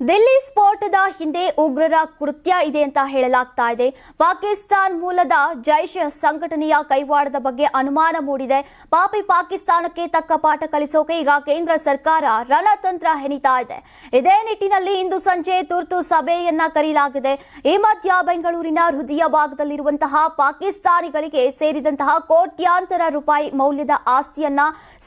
ದಿಲ್ಲಿ ಸ್ಫೋಟದ ಹಿಂದೆ ಉಗ್ರರ ಕೃತ್ಯ ಇದೆ ಅಂತ ಹೇಳಲಾಗ್ತಾ ಇದೆ. ಪಾಕಿಸ್ತಾನ್ ಮೂಲದ ಜೈಷ್ ಸಂಘಟನೆಯ ಕೈವಾಡದ ಬಗ್ಗೆ ಅನುಮಾನ ಮೂಡಿದೆ. ಪಾಪಿ ಪಾಕಿಸ್ತಾನಕ್ಕೆ ತಕ್ಕ ಪಾಠ ಕಲಿಸೋಕೆ ಈಗ ಕೇಂದ್ರ ಸರ್ಕಾರ ರಣತಂತ್ರ ಹೆಣಿತಾ ಇದೆ. ಇದೇ ನಿಟ್ಟಿನಲ್ಲಿ ಇಂದು ಸಂಜೆ ತುರ್ತು ಸಭೆಯನ್ನ ಕರೆಯಲಾಗಿದೆ ಈ ಮಧ್ಯ ಬೆಂಗಳೂರಿನ ಹೃದಯ ಭಾಗದಲ್ಲಿರುವಂತಹ ಪಾಕಿಸ್ತಾನಿಗಳಿಗೆ ಸೇರಿದಂತಹ ಕೋಟ್ಯಾಂತರ ರೂಪಾಯಿ ಮೌಲ್ಯದ ಆಸ್ತಿಯನ್ನ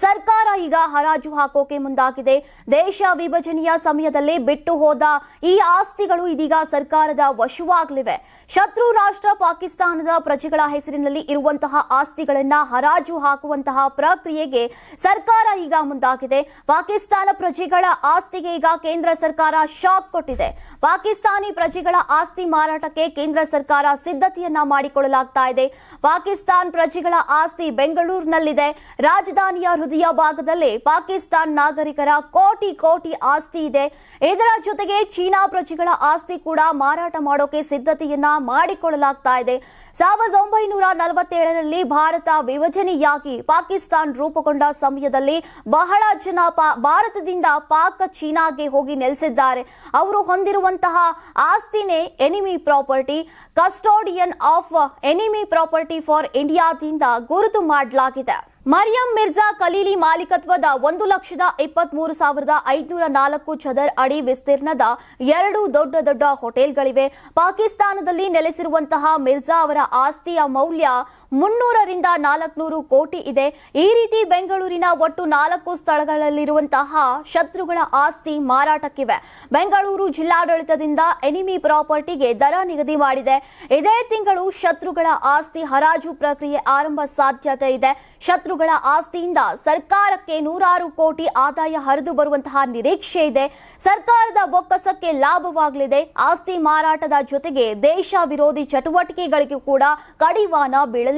ಸರ್ಕಾರ ಈಗ ಹರಾಜು ಹಾಕೋಕೆ ಮುಂದಾಗಿದೆ. ದೇಶ ವಿಭಜನೆಯ ಸಮಯದಲ್ಲಿ ಬಿಟ್ಟು ಹೋದ ಈ ಆಸ್ತಿಗಳು ಇದೀಗ ಸರ್ಕಾರದ ವಶವಾಗಲಿವೆ. ಶತ್ರು ರಾಷ್ಟ್ರ ಪಾಕಿಸ್ತಾನದ ಪ್ರಜೆಗಳ ಹೆಸರಿನಲ್ಲಿ ಇರುವಂತಹ ಆಸ್ತಿಗಳನ್ನ ಹರಾಜು ಹಾಕುವಂತಹ ಪ್ರಕ್ರಿಯೆಗೆ ಸರ್ಕಾರ ಈಗ ಮುಂದಾಗಿದೆ. ಪಾಕಿಸ್ತಾನ ಪ್ರಜೆಗಳ ಆಸ್ತಿಗೆ ಈಗ ಕೇಂದ್ರ ಸರ್ಕಾರ ಶಾಕ್ ಕೊಟ್ಟಿದೆ. ಪಾಕಿಸ್ತಾನಿ ಪ್ರಜೆಗಳ ಆಸ್ತಿ ಮಾರಾಟಕ್ಕೆ ಕೇಂದ್ರ ಸರ್ಕಾರ ಸಿದ್ಧತೆಯನ್ನ ಮಾಡಿಕೊಳ್ಳಲಾಗ್ತಾ ಇದೆ. ಪಾಕಿಸ್ತಾನ ಪ್ರಜೆಗಳ ಆಸ್ತಿ ಬೆಂಗಳೂರಿನಲ್ಲಿದೆ. ರಾಜಧಾನಿಯ ಹೃದಯ ಭಾಗದಲ್ಲಿ ಪಾಕಿಸ್ತಾನ ನಾಗರಿಕರ ಕೋಟಿ ಕೋಟಿ ಆಸ್ತಿ ಇದೆ. ಇದರ ಜೊತೆಗೆ ಚೀನಾ ಪ್ರಜೆಗಳ ಆಸ್ತಿ ಕೂಡ ಮಾರಾಟ ಮಾಡೋಕೆ ಸಿದ್ಧತೆಯನ್ನ ಮಾಡಿಕೊಳ್ಳಲಾಗ್ತಾ ಇದೆ. ಸಾವಿರದ ಒಂಬೈನೂರ ನಲವತ್ತೇಳರಲ್ಲಿ ಭಾರತ ವಿಭಜನೆಯಾಗಿ ಪಾಕಿಸ್ತಾನ್ ರೂಪುಗೊಂಡ ಸಮಯದಲ್ಲಿ ಬಹಳ ಜನ ಭಾರತದಿಂದ ಪಾಕ್ ಚೀನಾಗೆ ಹೋಗಿ ನೆಲೆಸಿದ್ದಾರೆ. ಅವರು ಹೊಂದಿರುವಂತಹ ಆಸ್ತಿನೇ enemy property custodian of enemy property for ಇಂಡಿಯಾದಿಂದ ಗುರುತು ಮಾಡಲಾಗಿದೆ. ಮರಿಯಂ ಮಿರ್ಜಾ ಕಲೀಲಿ ಮಾಲೀಕತ್ವದ ಒಂದು ಲಕ್ಷದ ಇಪ್ಪತ್ಮೂರು ಸಾವಿರದ ಐದುನೂರ ನಾಲ್ಕು ಚದರ್ ಅಡಿ ವಿಸ್ತೀರ್ಣದ ಎರಡು ದೊಡ್ಡ ದೊಡ್ಡ ಹೋಟೆಲ್ಗಳಿವೆ. ಪಾಕಿಸ್ತಾನದಲ್ಲಿ ನೆಲೆಸಿರುವಂತಹ ಮಿರ್ಜಾ ಅವರ ಆಸ್ತಿಯ ಮೌಲ್ಯ ಮುನ್ನೂರರಿಂದ ನಾಲ್ಕುನೂರು ಕೋಟಿ ಇದೆ. ಈ ರೀತಿ ಬೆಂಗಳೂರಿನ ಒಟ್ಟು ನಾಲ್ಕು ಸ್ಥಳಗಳಲ್ಲಿರುವಂತಹ ಶತ್ರುಗಳ ಆಸ್ತಿ ಮಾರಾಟಕ್ಕಿವೆ. ಬೆಂಗಳೂರು ಜಿಲ್ಲಾಡಳಿತದಿಂದ ಎನಿಮಿ ಪ್ರಾಪರ್ಟಿಗೆ ದರ ನಿಗದಿ ಮಾಡಿದೆ. ಇದೇ ತಿಂಗಳು ಶತ್ರುಗಳ ಆಸ್ತಿ ಹರಾಜು ಪ್ರಕ್ರಿಯೆ ಆರಂಭ ಸಾಧ್ಯತೆ ಇದೆ. ಶತ್ರುಗಳ ಆಸ್ತಿಯಿಂದ ಸರ್ಕಾರಕ್ಕೆ ನೂರಾರು ಕೋಟಿ ಆದಾಯ ಹರಿದು ಬರುವಂತಹ ನಿರೀಕ್ಷೆ ಇದೆ. ಸರ್ಕಾರದ ಬೊಕ್ಕಸಕ್ಕೆ ಲಾಭವಾಗಲಿದೆ. ಆಸ್ತಿ ಮಾರಾಟದ ಜೊತೆಗೆ ದೇಶ ವಿರೋಧಿ ಚಟುವಟಿಕೆಗಳಿಗೂ ಕೂಡ ಕಡಿವಾಣ ಬೀಳಲಿದೆ.